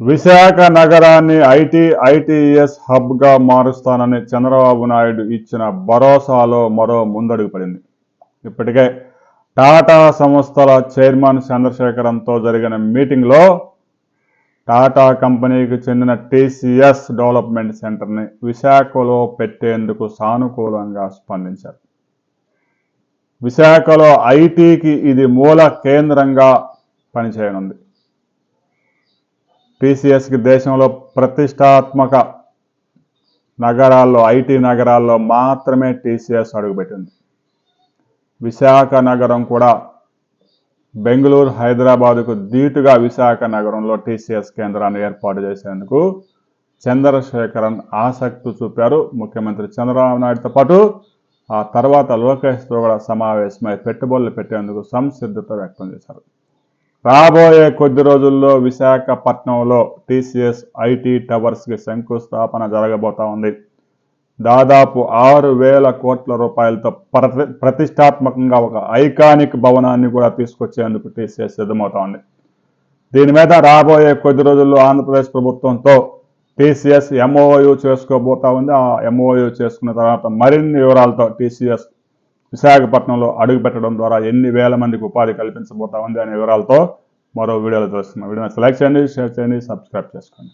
విశాఖ నగరాన్ని IT ITS హబ్గా మారుస్తానని చంద్రబాబు నాయుడు ఇచ్చిన భరోసాలో మరో ముందడుగు పడింది. ఇప్పటికే టాటా సంస్థల చైర్మన్ చంద్రశేఖరంతో జరిగిన మీటింగ్లో టాటా కంపెనీకి చెందిన టీసీఎస్ డెవలప్మెంట్ సెంటర్ని విశాఖలో పెట్టేందుకు సానుకూలంగా స్పందించారు. విశాఖలో ఐటీకి ఇది మూల కేంద్రంగా పనిచేయనుంది. టీసీఎస్కి దేశంలో ప్రతిష్టాత్మక నగరాల్లో ఐటీ నగరాల్లో మాత్రమే టీసీఎస్ అడుగుపెట్టింది. విశాఖ నగరం కూడా బెంగళూరు హైదరాబాదుకు ధీటుగా విశాఖ నగరంలో టీసీఎస్ కేంద్రాన్ని ఏర్పాటు చేసేందుకు చంద్రశేఖరన్ ఆసక్తి చూపారు. ముఖ్యమంత్రి చంద్రబాబు నాయుడుతో పాటు ఆ తర్వాత లోకేష్తో కూడా సమావేశమై పెట్టుబడులు పెట్టేందుకు సంసిద్ధత వ్యక్తం చేశారు. రాబోయే కొద్ది రోజుల్లో విశాఖపట్నంలో టీసీఎస్ ఐటీ టవర్స్కి శంకుస్థాపన జరగబోతా ఉంది. దాదాపు ఆరు వేల కోట్ల రూపాయలతో ప్రతి ప్రతిష్టాత్మకంగా ఒక ఐకానిక్ భవనాన్ని కూడా తీసుకొచ్చేందుకు టీసీఎస్ సిద్ధమవుతా ఉంది. దీని మీద రాబోయే కొద్ది రోజుల్లో ఆంధ్రప్రదేశ్ ప్రభుత్వంతో టీసీఎస్ ఎంఓయూ చేసుకోబోతా ఉంది. ఆ ఎంఓయూ చేసుకున్న తర్వాత మరిన్ని వివరాలతో టీసీఎస్ విశాఖపట్నంలో అడుగు పెట్టడం ద్వారా ఎన్ని వేల మందికి ఉపాధి కల్పించబోతా ఉంది అనే వివరాలతో మరో వీడియోలో తెలుస్తున్నాం వీడియో సెలెక్ట్ చేయండి షేర్ చేయండి సబ్స్క్రైబ్ చేసుకోండి.